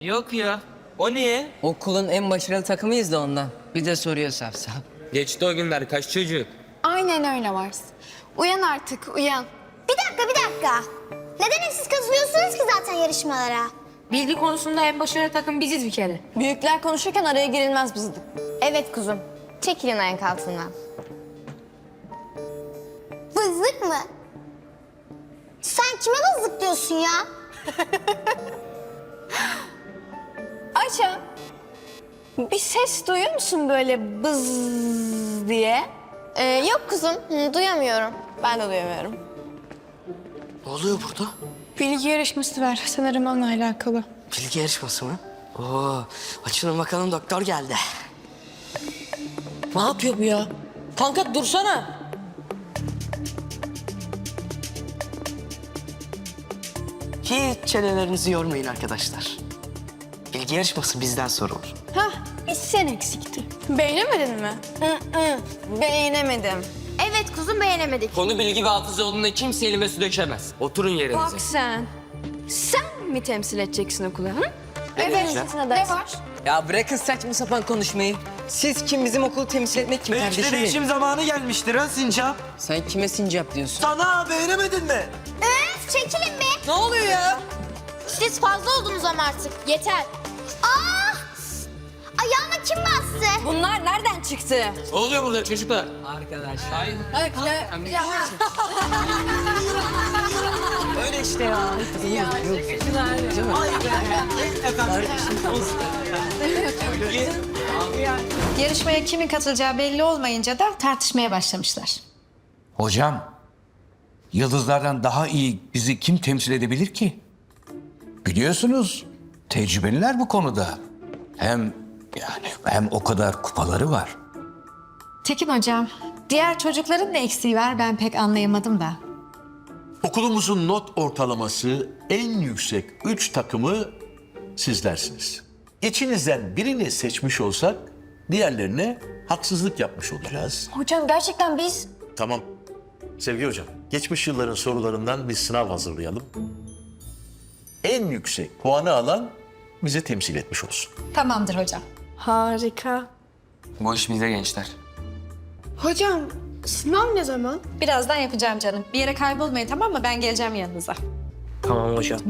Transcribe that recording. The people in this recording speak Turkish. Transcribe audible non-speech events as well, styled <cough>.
Yok ya. O niye? Okulun en başarılı takımıyız da ondan. Bir de soruyor saf saf. Geçti o günler kaç çocuk. Aynen öyle Vars. Uyan artık, uyan. Bir dakika bir dakika. Neden hep siz katılıyorsunuz ki zaten yarışmalara? Bilgi konusunda en başarılı takım biziz bir kere. Büyükler konuşurken araya girilmez bizdik. Evet kuzum. Çekilin ayak altından. Vızlık mı? Sen kime vızlık diyorsun ya? <laughs> Ayça, bir ses duyuyor musun böyle bız diye? Ee, yok kuzum. Hı, duyamıyorum. Ben de duyamıyorum. Ne oluyor burada? Bilgi yarışması var. Sanırım onunla alakalı. Bilgi yarışması mı? Oo, açılın bakalım doktor geldi. Ne yapıyor bu ya? Kanka dursana. Hiç çenelerinizi yormayın arkadaşlar. Bilgi yarışması bizden sorulur. Hah, bir sen eksikti. Beğenemedin mi? Beğenemedim. Evet kuzum beğenemedik. Konu bilgi ve hafıza olduğunda kimse elime su dökemez. Oturun yerinize. Bak sen. Sen mi temsil edeceksin okulu? Hı? Evet, ne var? Ya bırakın saçma sapan konuşmayı. Siz kim bizim okulu temsil etmek kim Belki de kardeşim değişim zamanı gelmiştir ha Sincap. Sen kime sincap diyorsun? Sana beğenemedin mi? Öf çekilin be. Ne oluyor ya? Siz fazla oldunuz ama artık. Yeter. Aa! Ayağıma kim bastı? Bunlar nereden çıktı? Ne oluyor burada çocuklar? Arkadaşlar. Öyle işte ya. Yarışmaya kimin katılacağı belli olmayınca da tartışmaya başlamışlar. Hocam, yıldızlardan daha iyi bizi kim temsil edebilir ki? Biliyorsunuz, tecrübeliler bu konuda. Hem yani hem o kadar kupaları var. Tekin hocam, diğer çocukların ne eksiği var ben pek anlayamadım da. Okulumuzun not ortalaması en yüksek üç takımı sizlersiniz. İçinizden birini seçmiş olsak diğerlerine haksızlık yapmış olacağız. Hocam gerçekten biz... Tamam. Sevgi hocam, geçmiş yılların sorularından bir sınav hazırlayalım. En yüksek puanı alan bizi temsil etmiş olsun. Tamamdır hocam. Harika. Bu iş bize gençler. Hocam sınav ne zaman? Birazdan yapacağım canım. Bir yere kaybolmayın tamam mı? Ben geleceğim yanınıza. Tamam hocam.